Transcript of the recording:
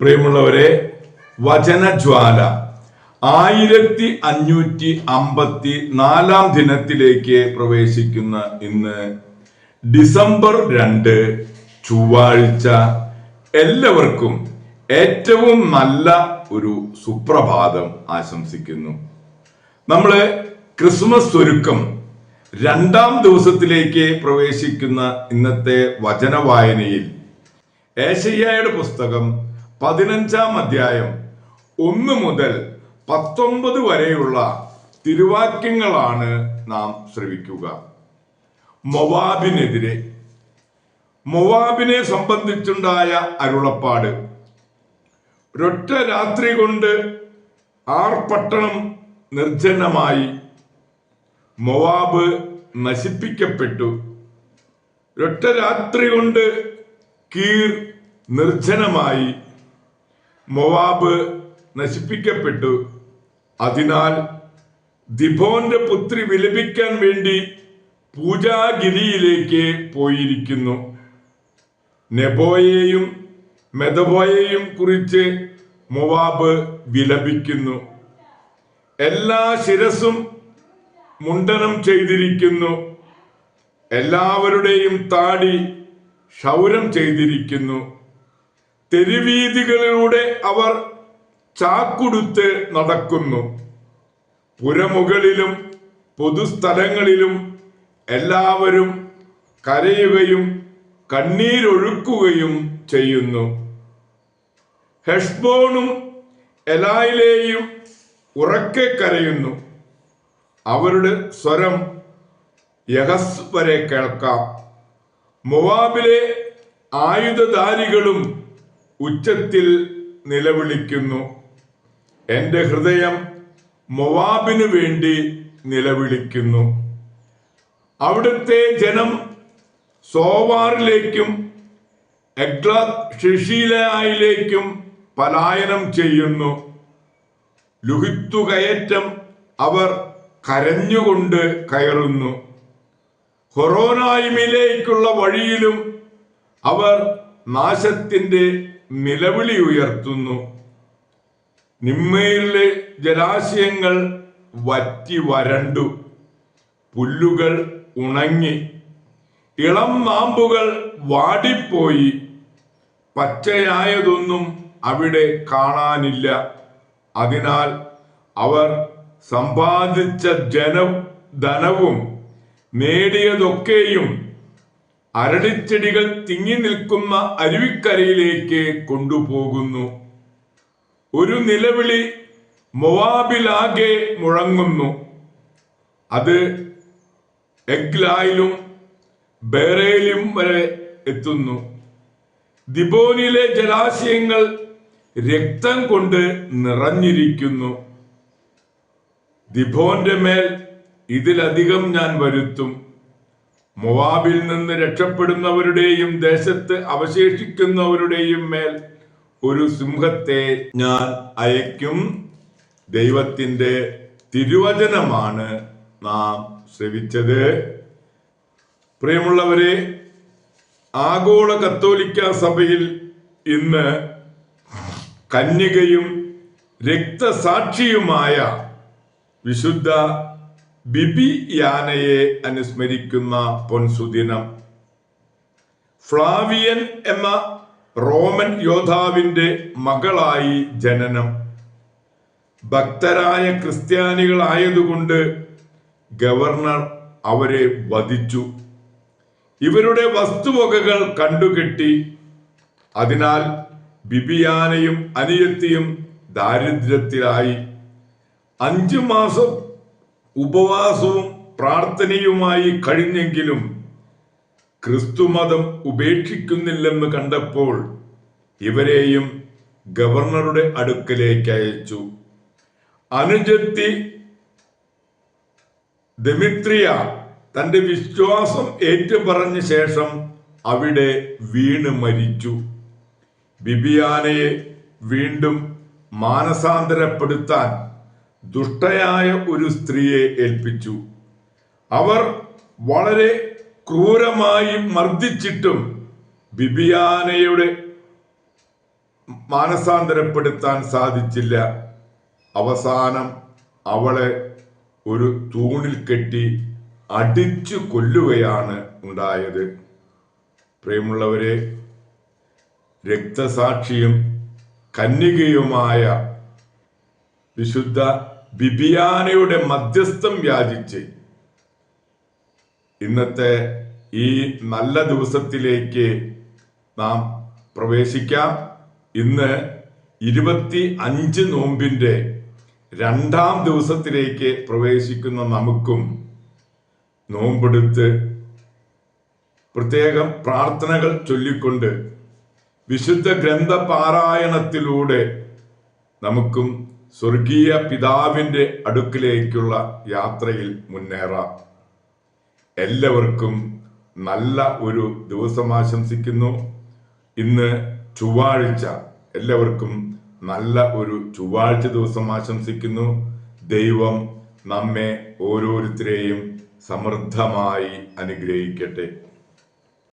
പ്രിയമുള്ളവരെ വചനജ്വാല. ആയിരത്തി അഞ്ഞൂറ്റി അമ്പത്തി നാലാം ദിനത്തിലേക്ക് പ്രവേശിക്കുന്ന ഇന്ന് ഡിസംബർ രണ്ട് ചൊവ്വാഴ്ച. എല്ലാവർക്കും ഏറ്റവും നല്ല ഒരു സുപ്രഭാതം ആശംസിക്കുന്നു. നമ്മൾ ക്രിസ്മസ് ഒരുക്കം രണ്ടാം ദിവസത്തിലേക്ക് പ്രവേശിക്കുന്ന ഇന്നത്തെ വചന വായനയിൽ ഏശയ്യായുടെ പുസ്തകം പതിനഞ്ചാം അധ്യായം ഒന്ന് മുതൽ പത്തൊമ്പത് വരെയുള്ള തിരുവാക്യങ്ങളാണ് നാം ശ്രവിക്കുക. മൊവാബിനെതിരെ. മൊവാബിനെ സംബന്ധിച്ചുണ്ടായ അരുളപ്പാട്. ഒരൊറ്റ രാത്രി കൊണ്ട് ആർ പട്ടണം നിർജനമായി. മൊവാബ് നശിപ്പിക്കപ്പെട്ടു. ഒരൊറ്റ രാത്രി കൊണ്ട് കീർ നിർജനമായി. മൊവാബ് നശിപ്പിക്കപ്പെട്ടു. അതിനാൽ ദിബോന്റെ പുത്രി വിലപിക്കാൻ വേണ്ടി പൂജാഗിരിയിലേക്ക് പോയിരിക്കുന്നു. നെബോയെയും മെദബോയെയും കുറിച്ച് മൊവാബ് വിലപിക്കുന്നു. എല്ലാ ശിരസും മുണ്ടനം ചെയ്തിരിക്കുന്നു. എല്ലാവരുടെയും താടി ക്ഷൗരം ചെയ്തിരിക്കുന്നു. തെരുവീതികളിലൂടെ അവർ ചാക്കുടുത്ത് നടക്കുന്നു. പുരമുകളിലും പൊതുസ്ഥലങ്ങളിലും എല്ലാവരും കരയുകയും കണ്ണീരൊഴുക്കുകയും ചെയ്യുന്നു. ഹെഷ്ബോണും എലായിലെയും ഉറക്കെ കരയുന്നു. അവരുടെ സ്വരം യഹസ് വരെ കേൾക്കാം. മൊവാബിലെ ആയുധധാരികളും ഉച്ചത്തിൽ നിലവിളിക്കുന്നു. എന്റെ ഹൃദയം മൊവാബിനു വേണ്ടി നിലവിളിക്കുന്നു. അവിടുത്തെ ജനം സോവാറിലേക്കും എഗ്ലാത് ഷിഷീലയിലേക്കും പലായനം ചെയ്യുന്നു. ലുഹിത്തു കയറ്റം അവർ കരഞ്ഞുകൊണ്ട് കയറുന്നു. ഹൊറോനായ്മയിലേക്കുള്ള വഴിയിലും അവർ നാശത്തിന്റെ നിലവിളി ഉയർത്തുന്നു. നിമ്മയിലെ ജലാശയങ്ങൾ വറ്റി വരണ്ടു. പുല്ലുകൾ ഉണങ്ങി. ഇളം മാമ്പുകൾ വാടിപ്പോയി. പച്ചയായതൊന്നും അവിടെ കാണാനില്ല. അതിനാൽ അവർ സമ്പാദിച്ച ജനം ധനവും നേടിയതൊക്കെയും അരളിച്ചെടികൾ തിങ്ങി നിൽക്കുന്ന അരുവിക്കരയിലേക്ക് കൊണ്ടുപോകുന്നു. ഒരു നിലവിളി മൊവാബിലാകെ മുഴങ്ങുന്നു. അത് എഗ്ലായിലും ബേറയിലും വരെ എത്തുന്നു. ദിബോനിലെ ജലാശയങ്ങൾ രക്തം കൊണ്ട് നിറഞ്ഞിരിക്കുന്നു. ദിബോന്റെ മേൽ ഇതിലധികം ഞാൻ വരുത്തും. മൊവാബിൽ നിന്ന് രക്ഷപ്പെടുന്നവരുടെയും ദേശത്ത് അവശേഷിക്കുന്നവരുടെയും മേൽ ഒരു സിംഹത്തെ ഞാൻ അയക്കും ദൈവത്തിന്റെ തിരുവചനമാണ് നാം ശ്രവിച്ചത്. പ്രിയമുള്ളവരെ ആഗോള കത്തോലിക്ക സഭയിൽ ഇന്ന് കന്യകയും രക്തസാക്ഷിയുമായ വിശുദ്ധ ബിബി യാനയെ അനുസ്മരിക്കുന്ന പൊൻസുദിനം. ഫ്ലാവിയൻ എന്ന റോമൻ യോദ്ധാവിന്റെ മകളായി ജനനം. ഭക്തരായ ക്രിസ്ത്യാനികളായതുകൊണ്ട് ഗവർണർ അവരെ വധിച്ചു. ഇവരുടെ വസ്തുവകകൾ കണ്ടുകെട്ടി. അതിനാൽ ബിബിയാനയും അനിയത്തിയും ദാരിദ്ര്യത്തിലായി. അഞ്ചു മാസം ഉപവാസവും പ്രാർത്ഥനയുമായി കഴിഞ്ഞെങ്കിലും ക്രിസ്തുമതം ഉപേക്ഷിക്കുന്നില്ലെന്ന് കണ്ടപ്പോൾ ഇവരെയും ഗവർണറുടെ അടുക്കലേക്ക് അയച്ചു. അനുജത്തി ദമിത്രിയ തന്റെ വിശ്വാസം ഏറ്റുപറഞ്ഞ ശേഷം അവിടെ വീണ് മരിച്ചു. ബിബിയാനയെ വീണ്ടും മാനസാന്തരപ്പെടുത്താൻ ദുഷ്ടയായ ഒരു സ്ത്രീയെ ഏൽപ്പിച്ചു. അവർ വളരെ ക്രൂരമായി മർദ്ദിച്ചിട്ടും ബിബിയാനയുടെ മാനസാന്തരപ്പെടുത്താൻ സാധിച്ചില്ല. അവസാനം അവളെ ഒരു തൂണിൽ കെട്ടി അടിച്ചു കൊല്ലുകയാണ് ഉണ്ടായത്. പ്രിയമുള്ളവരെ രക്തസാക്ഷിയും കന്യകയുമായ വിശുദ്ധ ബിബിയാനയുടെ മധ്യസ്ഥം യാചിച്ച് ഇന്നത്തെ ഈ നല്ല ദിവസത്തിലേക്ക് നാം പ്രവേശിക്കാം. ഇന്ന് ഇരുപത്തി അഞ്ച് നോമ്പിന്റെ രണ്ടാം ദിവസത്തിലേക്ക് പ്രവേശിക്കുന്ന നമുക്കും നോമ്പെടുത്ത് പ്രത്യേകം പ്രാർത്ഥനകൾ ചൊല്ലിക്കൊണ്ട് വിശുദ്ധ ഗ്രന്ഥ പാരായണത്തിലൂടെ നമുക്കും സ്വർഗീയ പിതാവിന്റെ അടുക്കിലേക്കുള്ള യാത്രയിൽ മുന്നേറാം. എല്ലാവർക്കും നല്ല ഒരു ദിവസം ആശംസിക്കുന്നു. ഇന്ന് ചൊവ്വാഴ്ച. എല്ലാവർക്കും നല്ല ഒരു ചൊവ്വാഴ്ച ദിവസം ആശംസിക്കുന്നു. ദൈവം നമ്മെ ഓരോരുത്തരെയും സമൃദ്ധമായി അനുഗ്രഹിക്കട്ടെ.